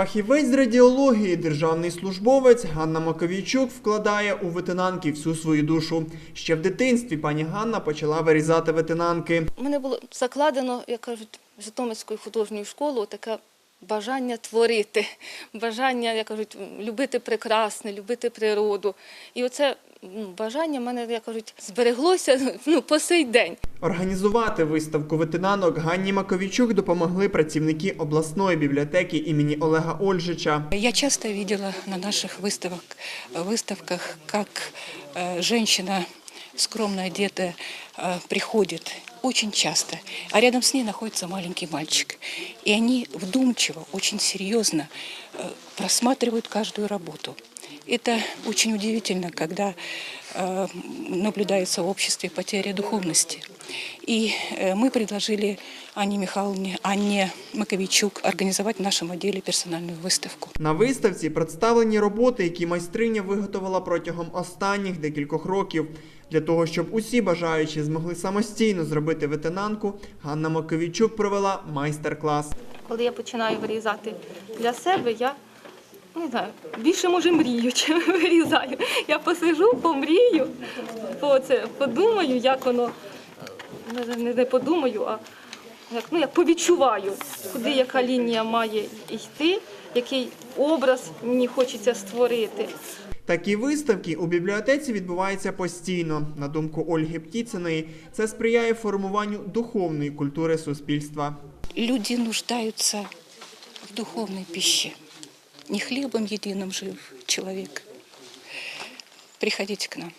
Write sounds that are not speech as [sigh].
Фахівець з радіології, державний службовець Ганна Маковійчук вкладає у ветенанки всю свою душу. Ще в дитинстві пані Ганна почала вирізати ветенанки. Мене було закладено, як кажуть, Житомирською художньою школою таке бажання творити, бажання, як кажуть, любити прекрасне, любити природу. І оце бажання в мене, як кажуть, збереглося [laughs] ну, по сей день. Організувати виставку ветенанок Ганні Маковійчук допомогли працівники обласної бібліотеки імені Олега Ольжича. Я часто видела на наших выставок, выставках, как э, женщина скромно одетая э, приходит очень часто, а рядом с ней находится маленький мальчик. И они вдумчиво, очень серьезно э, просматривают каждую работу. Это очень удивительно, когда э, наблюдается в обществе потеря духовности. И э, мы предложили Анне Михайловне, Анне Маковичук организовать в нашем отделе персональную выставку. На виставці представлені роботи, які майстриня виготовила протягом останніх декількох років. Для того, щоб усі бажаючі змогли самостійно зробити ветенанку, Ганна Маковійчук провела майстер-клас. Коли я починаю вирізати для себе, я не знаю, більше може мрію, [laughs] чим вирізаю. Я посижу, помрію, по це, подумаю, як воно, е, не, не подумаю, а як, ну, як повідчуваю, куди яка лінія має йти, який образ мені хочеться створити. Такі виставки у бібліотеці відбуваються постійно. На думку Ольги Птіциної, це сприяє формуванню духовної культури суспільства. Люди нуждаются в духовной пище. Не хлебом единым жив человек. Приходите к нам.